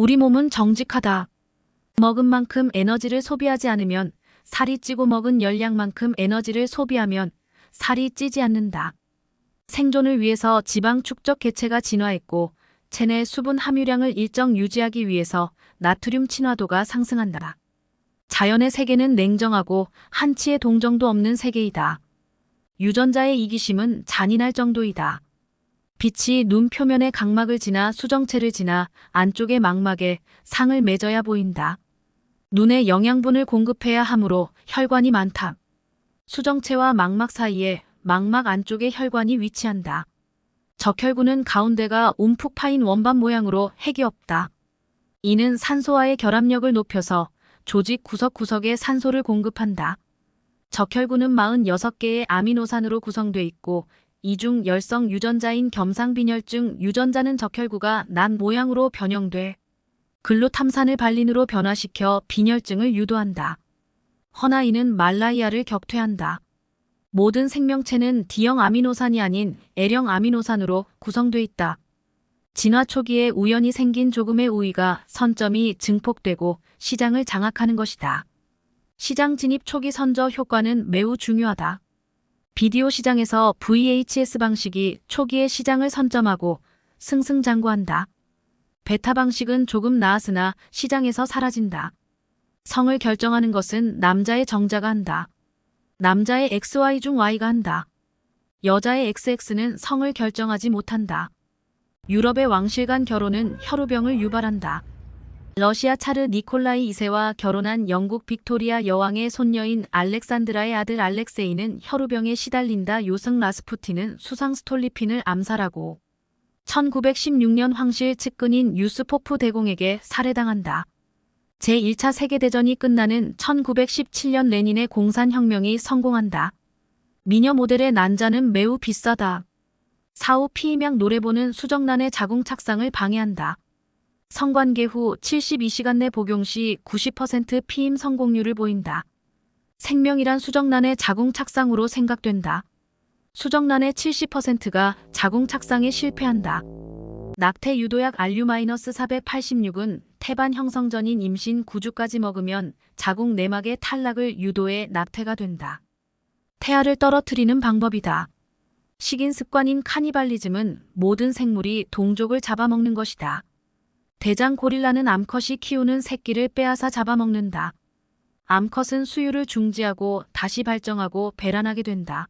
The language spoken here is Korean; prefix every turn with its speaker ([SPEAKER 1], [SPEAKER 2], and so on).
[SPEAKER 1] 우리 몸은 정직하다. 먹은 만큼 에너지를 소비하지 않으면 살이 찌고 먹은 열량만큼 에너지를 소비하면 살이 찌지 않는다. 생존을 위해서 지방 축적 개체가 진화했고 체내 수분 함유량을 일정 유지하기 위해서 나트륨 친화도가 상승한다. 자연의 세계는 냉정하고 한치의 동정도 없는 세계이다. 유전자의 이기심은 잔인할 정도이다. 빛이 눈 표면의 각막을 지나 수정체를 지나 안쪽의 망막에 상을 맺어야 보인다. 눈에 영양분을 공급해야 하므로 혈관이 많다. 수정체와 망막 사이에 망막 안쪽에 혈관이 위치한다. 적혈구는 가운데가 움푹 파인 원반 모양으로 핵이 없다. 이는 산소와의 결합력을 높여서 조직 구석구석에 산소를 공급한다. 적혈구는 46개의 아미노산으로 구성돼 있고 이중 열성 유전자인 겸상빈혈증 유전자는 적혈구가 난 모양으로 변형돼 글루탐산을 발린으로 변화시켜 빈혈증을 유도한다. 허나이는 말라이아를 격퇴한다. 모든 생명체는 D형 아미노산이 아닌 L형 아미노산으로 구성돼 있다. 진화 초기에 우연히 생긴 조금의 우위가 선점이 증폭되고 시장을 장악하는 것이다. 시장 진입 초기 선저 효과는 매우 중요하다. 비디오 시장에서 VHS 방식이 초기에 시장을 선점하고 승승장구한다. 베타 방식은 조금 나았으나 시장에서 사라진다. 성을 결정하는 것은 남자의 정자가 한다. 남자의 XY 중 Y가 한다. 여자의 XX는 성을 결정하지 못한다. 유럽의 왕실 간 결혼은 혈우병을 유발한다. 러시아 차르 니콜라이 2세와 결혼한 영국 빅토리아 여왕의 손녀인 알렉산드라의 아들 알렉세이는 혈우병에 시달린다. 요승 라스푸틴은 수상 스톨리핀을 암살하고 1916년 황실 측근인 유스포프 대공에게 살해당한다. 제1차 세계대전이 끝나는 1917년 레닌의 공산혁명이 성공한다. 미녀 모델의 난자는 매우 비싸다. 사후 피임약 노래보는 수정란의 자궁 착상을 방해한다. 성관계 후 72시간 내 복용 시 90% 피임 성공률을 보인다. 생명이란 수정란의 자궁 착상으로 생각된다. 수정란의 70%가 자궁 착상에 실패한다. 낙태 유도약 알류-486은 태반 형성 전인 임신 9주까지 먹으면 자궁 내막의 탈락을 유도해 낙태가 된다. 태아를 떨어뜨리는 방법이다. 식인 습관인 카니발리즘은 모든 생물이 동족을 잡아먹는 것이다. 대장 고릴라는 암컷이 키우는 새끼를 빼앗아 잡아먹는다. 암컷은 수유를 중지하고 다시 발정하고 배란하게 된다.